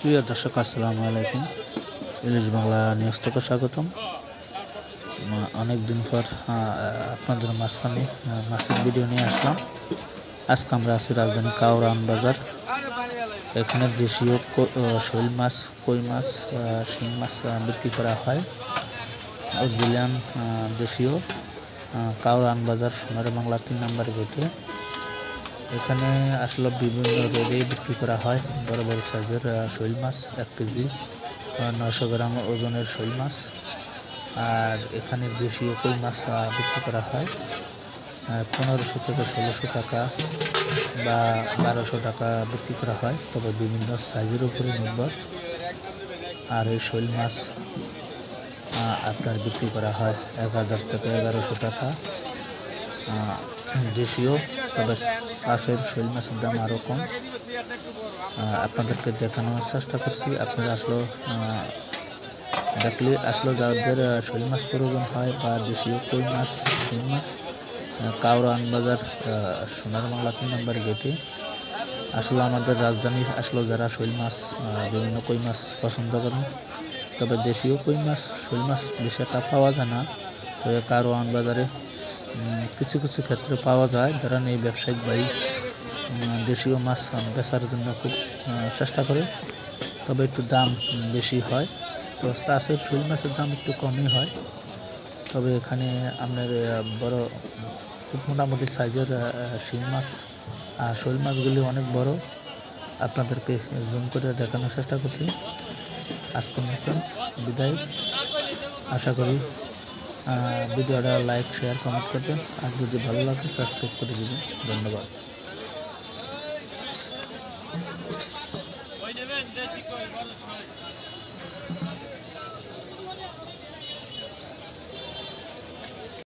প্রিয় দর্শক, আসসালামু আলাইকুম। ইলিশ বাংলা নিউজ থেকে স্বাগতম। অনেক দিন পর আপনাদের মাঝখানে মাছের ভিডিও নিয়ে আসলাম। আজকে আমরা আছি রাজধানী কাউরান বাজার। এখানে দেশীয় শৈল মাছ, কই মাছ শিং মাছ বিক্রি করা হয়। অস্ট্রেলিয়ান দেশীয় কাউরান বাজার সোনার বাংলা তিন নম্বর গেটে। এখানে আসলে বিভিন্ন রেটে বিক্রি করা হয়। বড় বড় সাইজের শৈল মাছ, এক কেজি নশো গ্রাম ওজনের শৈল মাছ। আর এখানে দেশীয় কই মাছ বিক্রি করা হয়। পনেরোশো থেকে ষোলোশো টাকা বা বারোশো টাকা বিক্রি করা হয়। তবে বিভিন্ন সাইজের উপরে নির্ভর। আর এই শৈল মাছ আপনার বিক্রি করা হয় এক হাজার থেকে এগারোশো টাকা। দেশীয়, তবে শ্বাসের শৈল মাছের দাম আরও কম। আপনাদেরকে দেখানোর চেষ্টা করছি। আপনারা আসলে দেখলে আসলে যাদের শৈল মাছ প্রয়োজন হয় বা দেশীয় কই মাছ শিং মাছ কাউরান বাজার সোনার বাংলা তিন নম্বর গেটে। আসলে আমাদের রাজধানী আসলে যারা শৈল মাছ বিভিন্ন কই মাছ পছন্দ করেন, তবে দেশীয় কই মাছ শৈল মাছ বেশি একটা পাওয়া যায় না। তবে কারওয়ান বাজারে কিছু কিছু ক্ষেত্রে পাওয়া যায়। ধরেন এই ব্যবসায়িক ভাই দেশীয় মাছ বেচার জন্য খুব চেষ্টা করে তবে একটু দাম বেশি হয়। তো চাষের শৈল মাছের দাম একটু কমই হয়। তবে এখানে আপনার বড় খুব মোটামুটি সাইজের আহ, শিং মাছ আর শৈল মাছগুলি অনেক বড়। আপনাদেরকে জুম করে দেখানোর চেষ্টা করছি। আজকের মতন বিদায়। আশা করি ভিডিওটা লাইক শেয়ার কমেন্ট করবেন। আর যদি ভালো লাগে সাবস্ক্রাইব করে দেবেন। ধন্যবাদ। দেবেন, দেশি কই, বড়